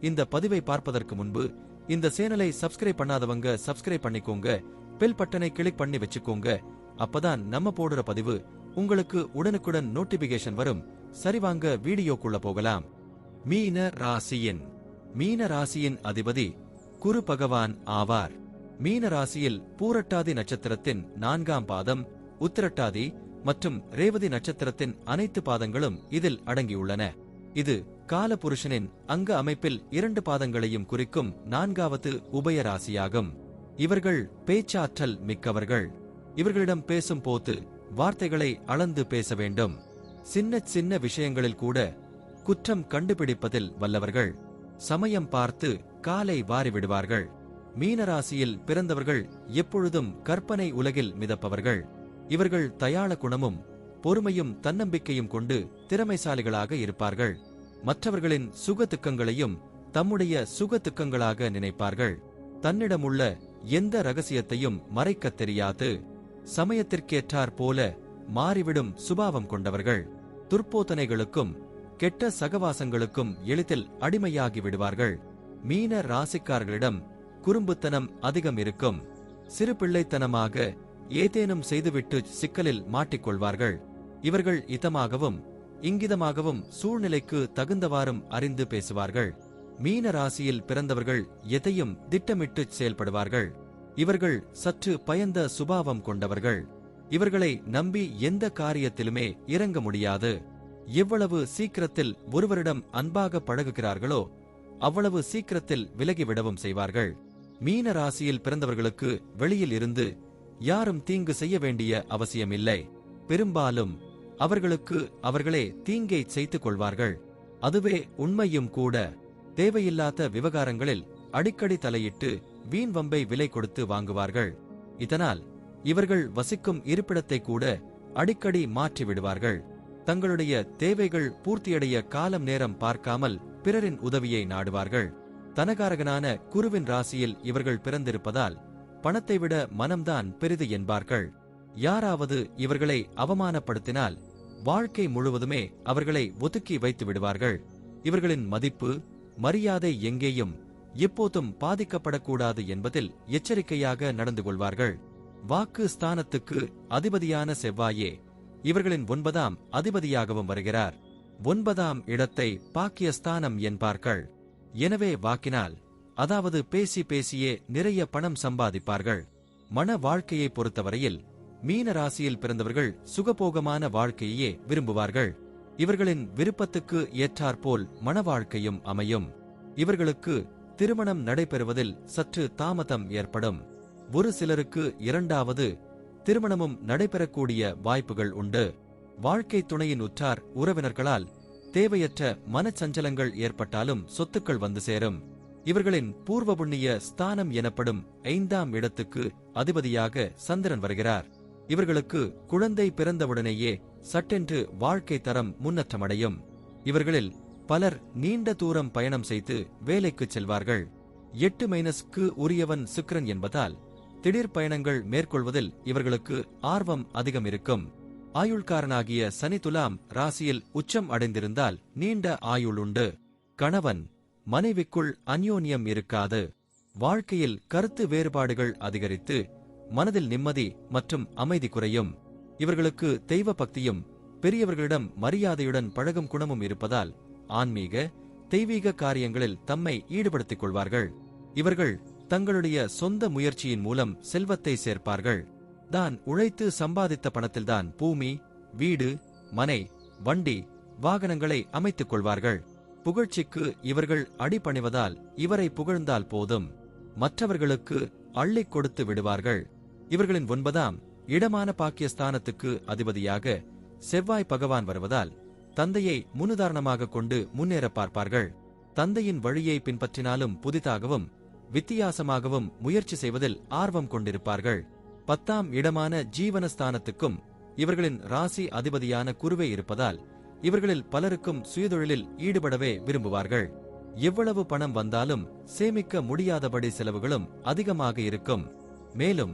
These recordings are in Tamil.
இந்த பதிவை பார்ப்பதற்கு முன்பு இந்த சேனலை சப்ஸ்கிரைப் பண்ணாதவங்க சப்ஸ்கிரைப் பண்ணிக்கோங்க. பெல் பட்டனை கிளிக் பண்ணி வச்சுக்கோங்க. அப்பதான் நம்ம போடுற பதிவு உங்களுக்கு உடனுக்குடன் நோட்டிபிகேஷன் வரும். சரிவாங்க வீடியோக்குள்ள போகலாம். மீன ராசியின். மீன ராசியின் அதிபதி குரு பகவான் ஆவார். மீன ராசியில் பூரட்டாதி நட்சத்திரத்தின் நான்காம் பாதம் உத்திரட்டாதி மற்றும் ரேவதி நட்சத்திரத்தின் அனைத்து பாதங்களும் இதில் அடங்கியுள்ளன. இது காலபுருஷனின் அங்க அமைப்பில் இரண்டு பாதங்களையும் குறிக்கும் நான்காவது உபயராசியாகும். இவர்கள் பேச்சாற்றல் மிக்கவர்கள். இவர்களிடம் பேசும் போது வார்த்தைகளை அளந்து பேச வேண்டும். சின்ன சின்ன விஷயங்களில் கூட குற்றம் கண்டுபிடிப்பதில் வல்லவர்கள். சமயம் பார்த்து காலை வாரிவிடுவார்கள். மீனராசியில் பிறந்தவர்கள் எப்பொழுதும் கற்பனை உலகில் மிதப்பவர்கள். இவர்கள் தயாள குணமும் பொறுமையும் தன்னம்பிக்கையும் கொண்டு திறமைசாலிகளாக இருப்பார்கள். மற்றவர்களின் சுக துக்கங்களையும் தம்முடைய சுக துக்கங்களாக நினைப்பார்கள். தன்னிடமுள்ள எந்த ரகசியத்தையும் மறைக்கத் தெரியாது. சமயத்திற்கேற்றாற் போல மாறிவிடும் சுபாவம் கொண்டவர்கள். துர்போதனைகளுக்கும் கெட்ட சகவாசங்களுக்கும் எளிதில் அடிமையாகி விடுவார்கள். மீன ராசிக்காரர்களிடம் குறும்புத்தனம் அதிகம் இருக்கும். சிறு பிள்ளைத்தனமாக ஏதேனும் செய்துவிட்டு சிக்கலில் மாட்டிக்கொள்வார்கள். இவர்கள் இதமாகவும் இங்கிதமாகவும் சூழ்நிலைக்கு தகுந்தவாறும் அறிந்து பேசுவார்கள். மீன ராசியில் பிறந்தவர்கள் எதையும் திட்டமிட்டு செயல்படுவார்கள். இவர்கள் சற்று பயந்த சுபாவம் கொண்டவர்கள். இவர்களை நம்பி எந்த காரியத்திலுமே இறங்க முடியாது. எவ்வளவு சீக்கிரத்தில் ஒருவரிடம் அன்பாக பழகுகிறார்களோ அவ்வளவு சீக்கிரத்தில் விலகிவிடவும் செய்வார்கள். மீன ராசியில் பிறந்தவர்களுக்கு வெளியில் இருந்து யாரும் தீங்கு செய்ய வேண்டிய அவசியமில்லை. பெரும்பாலும் அவர்களுக்கு அவர்களே தீங்கை செய்து கொள்வார்கள் அதுவே உண்மையும் கூட. தேவையில்லாத விவகாரங்களில் அடிக்கடி தலையிட்டு வீண் வம்பை விலை கொடுத்து வாங்குவார்கள். இதனால் இவர்கள் வசிக்கும் இருப்பிடத்தை கூட அடிக்கடி மாற்றி விடுவார்கள். தங்களுடைய தேவைகள் பூர்த்தியடைய காலம் நேரம் பார்க்காமல் பிறரின் உதவியை நாடுவார்கள். தனகாரகனான குருவின் ராசியில் இவர்கள் பிறந்திருப்பதால் பணத்தை விட மனம்தான் பெரிது என்பார்கள். யாராவது இவர்களை அவமானப்படுத்தினால் வாழ்க்கை முழுவதுமே அவர்களை ஒதுக்கி வைத்து விடுவார்கள். இவர்களின் மதிப்பு மரியாதை எங்கேயும் எப்போதும் பாதிக்கப்படக்கூடாது என்பதில் எச்சரிக்கையாக நடந்து கொள்வார்கள். வாக்கு ஸ்தானத்துக்கு அதிபதியான செவ்வாயே இவர்களின் ஒன்பதாம் அதிபதியாகவும் வருகிறார். ஒன்பதாம் இடத்தை பாக்கியஸ்தானம் என்பார்கள். எனவே வாக்கினால் அதாவது பேசி பேசியே நிறைய பணம் சம்பாதிப்பார்கள். மன வாழ்க்கையை பொறுத்தவரையில் மீன ராசியில் பிறந்தவர்கள் சுகபோகமான வாழ்க்கையே விரும்புவார்கள். இவர்களின் விருப்பத்துக்கு ஏற்றாற்போல் மன வாழ்க்கையும் அமையும். இவர்களுக்கு திருமணம் நடைபெறுவதில் சற்று தாமதம் ஏற்படும். ஒரு சிலருக்கு இரண்டாவது திருமணமும் நடைபெறக்கூடிய வாய்ப்புகள் உண்டு. வாழ்க்கை துணையின் உற்றார் உறவினர்களால் தேவையற்ற மனச்சஞ்சலங்கள் ஏற்பட்டாலும் சொத்துக்கள் வந்து சேரும். இவர்களின் பூர்வ புண்ணிய ஸ்தானம் எனப்படும் ஐந்தாம் இடத்துக்கு அதிபதியாக சந்திரன் வருகிறார். இவர்களுக்கு குழந்தை பிறந்தவுடனேயே சட்டென்று வாழ்க்கை தரம் முன்னேற்றமடையும். இவர்களில் பலர் நீண்ட தூரம் பயணம் செய்து வேலைக்கு செல்வார்கள். எட்டு மைனஸ்க்கு உரியவன் சுக்ரன் என்பதால் திடீர் பயணங்கள் மேற்கொள்வதில் இவர்களுக்கு ஆர்வம் அதிகம் இருக்கும் ஆயுள்காரனாகிய சனி துலாம் ராசியில் உச்சம் அடைந்திருந்தால் நீண்ட ஆயுள் உண்டு. கணவன் மனைவிக்குள் அந்யோன்யம் இருக்காது. வாழ்க்கையில் கருத்து வேறுபாடுகள் அதிகரித்து மனதில் நிம்மதி மற்றும் அமைதி குறையும். இவர்களுக்கு தெய்வ பக்தியும் பெரியவர்களிடம் மரியாதையுடன் பழகும் குணமும் இருப்பதால் ஆன்மீக தெய்வீக காரியங்களில் தம்மை ஈடுபடுத்திக் கொள்வார்கள். இவர்கள் தங்களுடைய சொந்த முயற்சியின் மூலம் செல்வத்தை சேர்ப்பார்கள். தான் உழைத்து சம்பாதித்த பணத்தில்தான் பூமி வீடு மனை வண்டி வாகனங்களை அமைத்துக் கொள்வார்கள். புகழ்ச்சிக்கு இவர்கள் அடிபணிவதால் இவரை புகழ்ந்தால் போதும். மற்றவர்களுக்கு அள்ளிக் கொடுத்து விடுவார்கள். இவர்களின் ஒன்பதாம் இடமான பாக்கியஸ்தானத்துக்கு அதிபதியாக செவ்வாய் பகவான் வருவதால் தந்தையை முன்னுதாரணமாக கொண்டு முன்னேற பார்ப்பார்கள். தந்தையின் வழியை பின்பற்றினாலும் புதிதாகவும் வித்தியாசமாகவும் முயற்சி செய்வதில் ஆர்வம் கொண்டிருப்பார்கள். பத்தாம் இடமான ஜீவனஸ்தானத்துக்கும் இவர்களின் ராசி அதிபதியான குருவே இருப்பதால் இவர்களில் பலருக்கும் சுயதொழிலில் ஈடுபடவே விரும்புவார்கள். எவ்வளவு பணம் வந்தாலும் சேமிக்க முடியாதபடி செலவுகளும் அதிகமாக இருக்கும். மேலும்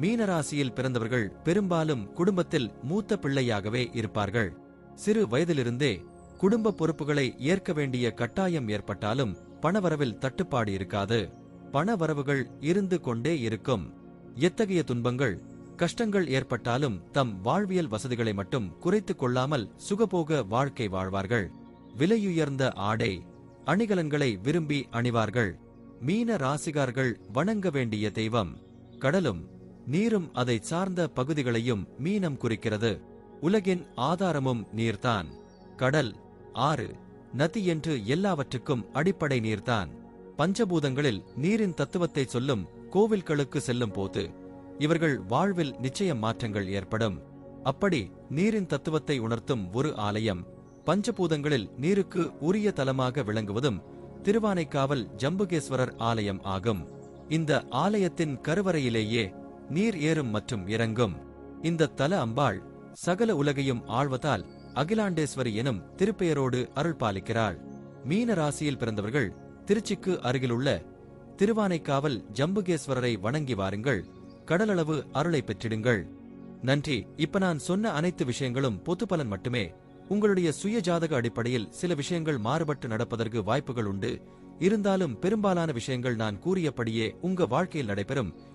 மீனராசியில் பிறந்தவர்கள் பெரும்பாலும் குடும்பத்தில் மூத்த பிள்ளையாகவே இருப்பார்கள். சிறு வயதிலிருந்தே குடும்ப பொறுப்புகளை ஏற்க வேண்டிய கட்டாயம் ஏற்பட்டாலும் பணவரவில் தட்டுப்பாடு இருக்காது. பணவரவுகள் இருந்து கொண்டே இருக்கும். எத்தகைய துன்பங்கள் கஷ்டங்கள் ஏற்பட்டாலும் தம் வாழ்வியல் வசதிகளை மட்டும் குறைத்துக் கொள்ளாமல் சுகபோக வாழ்க்கை வாழ்வார்கள். விலையுயர்ந்த ஆடை அணிகலன்களை விரும்பி அணிவார்கள். மீன ராசிகார்கள் வணங்க வேண்டிய தெய்வம் கடலும் நீரும் அதை சார்ந்த பகுதிகளையும் மீனம் குறிக்கிறது. உலகின் ஆதாரமும் நீர்தான். கடல் ஆறு நதி என்று எல்லாவற்றுக்கும் அடிப்படை நீர்தான். பஞ்சபூதங்களில் நீரின் தத்துவத்தை சொல்லும் கோவில்களுக்கு செல்லும் போது இவர்கள் வாழ்வில் நிச்சயம் மாற்றங்கள் ஏற்படும். அப்படி நீரின் தத்துவத்தை உணர்த்தும் ஒரு ஆலயம் பஞ்சபூதங்களில் நீருக்கு உரிய தலமாக விளங்குவதும் திருவானைக்காவல் ஜம்புகேஸ்வரர் ஆலயம் ஆகும். இந்த ஆலயத்தின் கருவறையிலேயே நீர் ஏறும் மற்றும் இறங்கும். இந்த தல அம்பாள் சகல உலகையும் ஆழ்வதால் அகிலாண்டேஸ்வரி எனும் திருப்பெயரோடு அருள் பாலிக்கிறாள். மீன ராசியில் பிறந்தவர்கள் திருச்சிக்கு அருகிலுள்ள திருவானைக்காவல் ஜம்புகேஸ்வரரை வணங்கி வாருங்கள். கடலளவு அருளை பெற்றிடுங்கள். நன்றி. இப்ப நான் சொன்ன அனைத்து விஷயங்களும் பொது பலன் மட்டுமே. உங்களுடைய சுய ஜாதக அடிப்படையில் சில விஷயங்கள் மாறுபட்டு நடப்பதற்கு வாய்ப்புகள் உண்டு. இருந்தாலும் பெரும்பாலான விஷயங்கள் நான் கூறியபடியே உங்க வாழ்க்கையில் நடைபெறும்.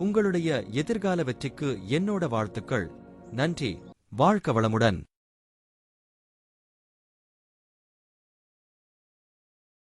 உங்களுடைய எதிர்கால வெற்றிக்கு என்னோட வாழ்த்துக்கள். நன்றி. வாழ்க்க வளமுடன்.